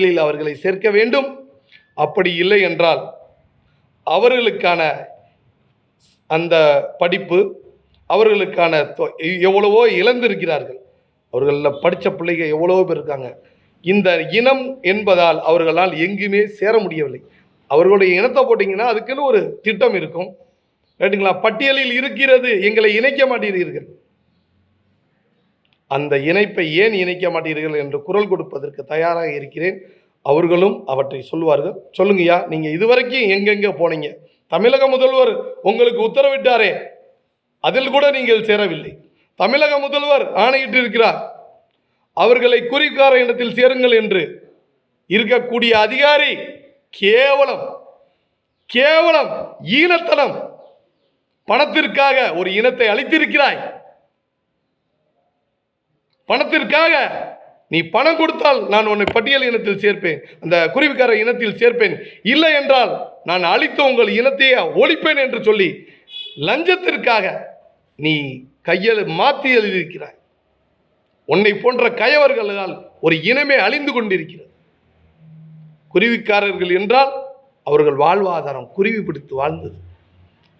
பட்டியலில் அவர்களை சேர்க்க வேண்டும். அப்படி இல்லை என்றால் அவர்களுக்கான அந்த படிப்பு அவர்களுக்கான தொ- எவ்வளவோ இழந்திருக்கிறார்கள். அவர்களில் படித்த பிள்ளைங்க எவ்வளவோ பேர் இருக்காங்க. இந்த இனம் என்பதால் அவர்களால் எங்குமே சேர முடியவில்லை. அவர்களுடைய இனத்தை போட்டிங்கன்னா அதுக்குன்னு ஒரு திட்டம் இருக்கும். ரைட்டுங்களா பட்டியலில் இருக்கிறது எங்களை இணைக்க மாட்டேங்கிறீர்கள் அந்த இணைப்பை ஏன் இணைக்க மாட்டீர்கள் என்று குரல் கொடுப்பதற்கு தயாராக இருக்கிறேன். அவர்களும் அவற்றை சொல்வார்கள் சொல்லுங்கய்யா நீங்கள் இதுவரைக்கும் எங்கெங்கே போனீங்க? தமிழக முதல்வர் உங்களுக்கு உத்தரவிட்டாரே அதில் கூட நீங்கள் சேரவில்லை. தமிழக முதல்வர் ஆணையிட்டு இருக்கிறார் அவர்களை குறிக்கார இடத்தில் சேருங்கள் என்று இருக்கக்கூடிய அதிகாரி கேவலம் கேவலம் ஈனத்தனம் பணத்திற்காக ஒரு இனத்தை அழித்திருக்கிறாய் பணத்திற்காக நீ பணம் கொடுத்தால் நான் உன்னை பட்டியல் இனத்தில் சேர்ப்பேன். அந்த குருவிக்கார இனத்தில் சேர்ப்பேன். இல்லை என்றால் நான் அழித்த உங்கள் இனத்தையே ஒழிப்பேன் என்று சொல்லி லஞ்சத்திற்காக நீ கையில் மாற்றி எழுதியிருக்கிறாய். உன்னை போன்ற கயவர்களால் ஒரு இனமே அழிந்து கொண்டிருக்கிறது. குருவிக்காரர்கள் என்றால் அவர்கள் வாழ்வாதாரம் குருவி பிடித்து வாழ்ந்தது.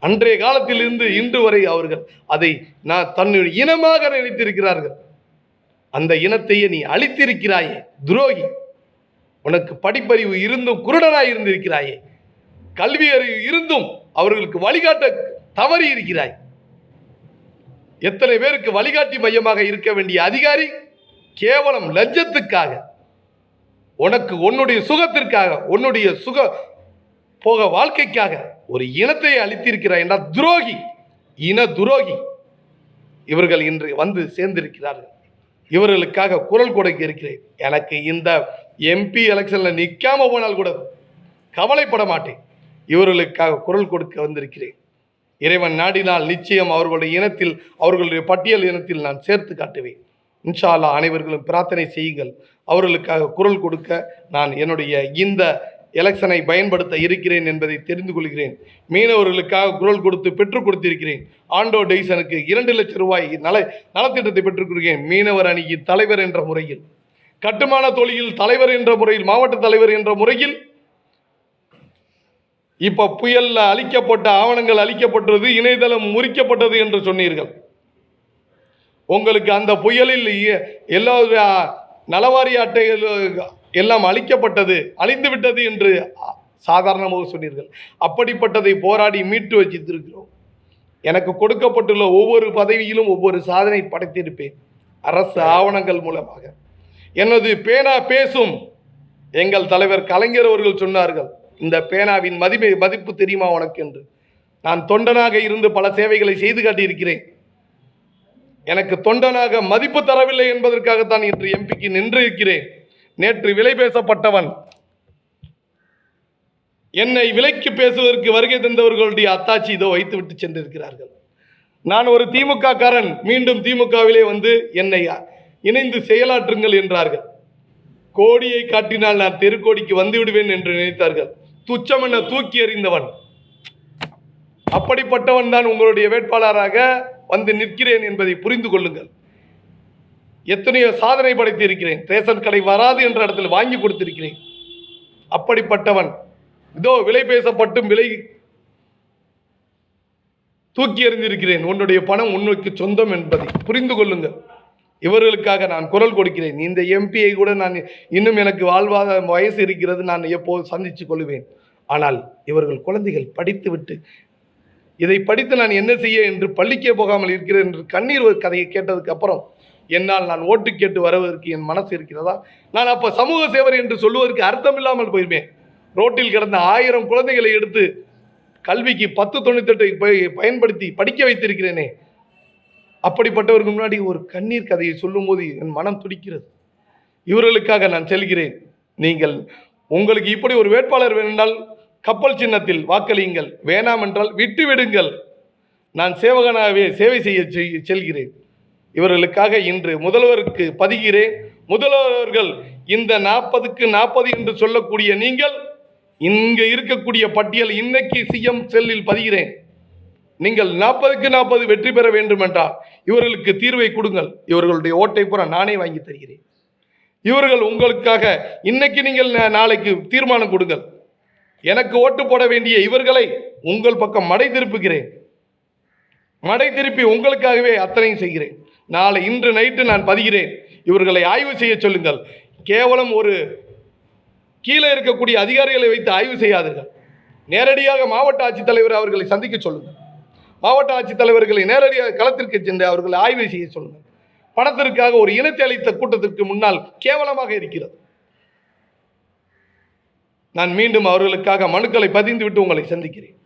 அன்றைய காலத்திலிருந்து இன்று வரை அவர்கள் அதை நான் தன்னுடைய இனமாக நினைத்திருக்கிறார்கள். அந்த இனத்தையே நீ அழித்திருக்கிறாயே துரோகி. உனக்கு படிப்பறிவு இருந்தும் குருடனாய் இருந்திருக்கிறாயே. கல்வி அறிவு இருந்தும் அவர்களுக்கு வழிகாட்ட தவறி இருக்கிறாய். எத்தனை பேருக்கு வழிகாட்டி மையமாக இருக்க வேண்டிய அதிகாரி கேவலம் லஞ்சத்துக்காக உனக்கு உன்னுடைய சுகத்திற்காக உன்னுடைய சுக போக வாழ்க்கைக்காக ஒரு இனத்தை அளித்திருக்கிறாய் என்றால் துரோகி இன துரோகி இவர்கள் இன்று வந்து சேர்ந்திருக்கிறார்கள். இவர்களுக்காக குரல் கொடுக்க இருக்கிறேன். எனக்கு இந்த எம்பி எலெக்ஷனில் நிற்காம போனால் கூட கவலைப்பட மாட்டேன். இவர்களுக்காக குரல் கொடுக்க வந்திருக்கிறேன். இறைவன் நாடினால் நிச்சயம் அவர்களுடைய இனத்தில் அவர்களுடைய பட்டியல் இனத்தில் நான் சேர்த்து காட்டுவேன். இன்ஷா அனைவர்களும் பிரார்த்தனை செய்யுங்கள். அவர்களுக்காக குரல் கொடுக்க நான் என்னுடைய இந்த எலெக்ஷனை பயன்படுத்த இருக்கிறேன் என்பதை தெரிந்து கொள்கிறேன். மீனவர்களுக்காக குரல் கொடுத்து பெற்றுக் கொடுத்திருக்கிறேன். ஆண்டோ டெய்சனுக்கு இரண்டு லட்சம் ரூபாய் நல நலத்திட்டத்தை பெற்றுக் கொடுக்கிறேன். மீனவர் அணியின் தலைவர் என்ற முறையில். கட்டுமான தொழிலில் தலைவர் என்ற முறையில் மாவட்ட தலைவர் என்ற முறையில். இப்போ புயலில் அழிக்கப்பட்ட ஆவணங்கள் அழிக்கப்பட்டது இணையதளம் முறிக்கப்பட்டது என்று சொன்னீர்கள். உங்களுக்கு அந்த புயலில் எல்லா நலவாரி அட்டைகள் எல்லாம் அழிக்கப்பட்டது அழிந்து விட்டது என்று சாதாரணமாக சொன்னீர்கள். அப்படிப்பட்டதை போராடி மீட்டு வச்சிருக்கிறோம். எனக்கு கொடுக்கப்பட்டுள்ள ஒவ்வொரு பதவியிலும் ஒவ்வொரு சாதனை படைத்திருப்பேன். அரசு ஆவணங்கள் மூலமாக. எனது பேனா பேசும். எங்கள் தலைவர் கலைஞர் அவர்கள் சொன்னார்கள் இந்த பேனாவின் மதிப்பு மதிப்பு தெரியுமா உனக்கு? என்று. நான் தொண்டனாக இருந்து பல சேவைகளை செய்து காட்டியிருக்கிறேன். எனக்கு தொண்டனாக மதிப்பு தரவில்லை என்பதற்காகத்தான் இன்று எம்பிக்கு நின்று இருக்கிறேன் நேற்று விலை பேசப்பட்டவன். என்னை விலைக்கு பேசுவதற்கு வருகை தந்தவர்களுடைய அத்தாச்சி இதோ வைத்துவிட்டு சென்றிருக்கிறார்கள். நான் ஒரு திமுக காரன் மீண்டும் திமுகவிலே வந்து என்னை இணைந்து செயலாற்றுங்கள் என்றார்கள். கோடியை காட்டினால் நான் தெருக்கோடிக்கு வந்து விடுவேன் என்று நினைத்தார்கள். துச்சம் என தூக்கி எறிந்தவன். அப்படிப்பட்டவன் தான் உங்களுடைய வேட்பாளராக வந்து நிற்கிறேன் என்பதை புரிந்து கொள்ளுங்கள். எத்தனையோ சாதனை படைத்திருக்கிறேன். ரேஷன் கடை வராது என்ற இடத்தில் வாங்கி கொடுத்திருக்கிறேன். அப்படிப்பட்டவன் இதோ விலை பேசப்பட்டும் விலை தூக்கி எறிந்திருக்கிறேன். உன்னுடைய பணம் உன்னுக்கு சொந்தம் என்பதை புரிந்து கொள்ளுங்கள். இவர்களுக்காக நான் குரல் கொடுக்கிறேன். இந்த எம்பியை கூட நான் இன்னும் எனக்கு வாழ்வாத வயசு இருக்கிறது. நான் எப்போது சந்தித்து கொள்வேன். ஆனால் இவர்கள் குழந்தைகள் படித்துவிட்டு இதை படித்து நான் என்ன செய்ய என்று பள்ளிக்கே போகாமல் இருக்கிறேன் என்று கண்ணீர் ஒரு கதையை கேட்டதுக்கு அப்புறம் என்னால் நான் ஓட்டு கேட்டு வருவதற்கு என் மனசு இருக்கிறதா? நான் அப்போ சமூக சேவர் என்று சொல்லுவதற்கு அர்த்தம் இல்லாமல் போயிருப்பேன் ரோட்டில் கிடந்த ஆயிரம் குழந்தைகளை எடுத்து கல்விக்கு பத்து தொண்ணூத்தெட்டை பயன்படுத்தி படிக்க வைத்திருக்கிறேனே. அப்படிப்பட்டவருக்கு முன்னாடி ஒரு கண்ணீர் கதையை சொல்லும்போது என் மனம் துடிக்கிறது. இவர்களுக்காக நான் செல்கிறேன். நீங்கள் உங்களுக்கு இப்படி ஒரு வேட்பாளர் வேணுமென்றால் கப்பல் சின்னத்தில் வாக்களியுங்கள். வேணாம் என்றால் விட்டு விடுங்கள் நான் சேவகனாகவே சேவை செய்ய செய்- செல்கிறேன். இவர்களுக்காக இன்று முதல்வருக்கு பதிகிறேன். முதல்வர்கள் இந்த நாற்பதுக்கு நாற்பது என்று சொல்லக்கூடிய நீங்கள் இங்கே இருக்கக்கூடிய பட்டியல் இன்னைக்கு சிஎம் செல்லில் பதிகிறேன். நீங்கள் நாற்பதுக்கு நாற்பது வெற்றி பெற வேண்டும் என்றால் இவர்களுக்கு தீர்வை கொடுங்கள். இவர்களுடைய ஓட்டை பூரா நானே வாங்கி தருகிறேன். இவர்கள் உங்களுக்காக இன்னைக்கு நீங்கள் நாளைக்கு தீர்மானம் கொடுங்கள். எனக்கு ஓட்டு போட வேண்டிய இவர்களை உங்கள் பக்கம் மடை திருப்புகிறேன். மடை திருப்பி உங்களுக்காகவே அத்தனையும் செய்கிறேன். நாளை இன்று நைட்டு நான் பதிகிறேன். இவர்களை ஆய்வு செய்ய சொல்லுங்கள். கேவலம் ஒரு கீழே இருக்கக்கூடிய அதிகாரிகளை வைத்து ஆய்வு செய்யாதீர்கள். நேரடியாக மாவட்ட ஆட்சித்தலைவர் அவர்களை சந்திக்க சொல்லுங்கள். மாவட்ட ஆட்சித்தலைவர்களை நேரடியாக களத்திற்கு சென்று அவர்களை ஆய்வு செய்ய சொல்லுங்கள். பணத்திற்காக ஒரு இனத்தை அளித்த கூட்டத்திற்கு முன்னால் கேவலமாக இருக்கிறது. நான் மீண்டும் அவர்களுக்காக மனுக்களை பதிந்துவிட்டு உங்களை சந்திக்கிறேன்.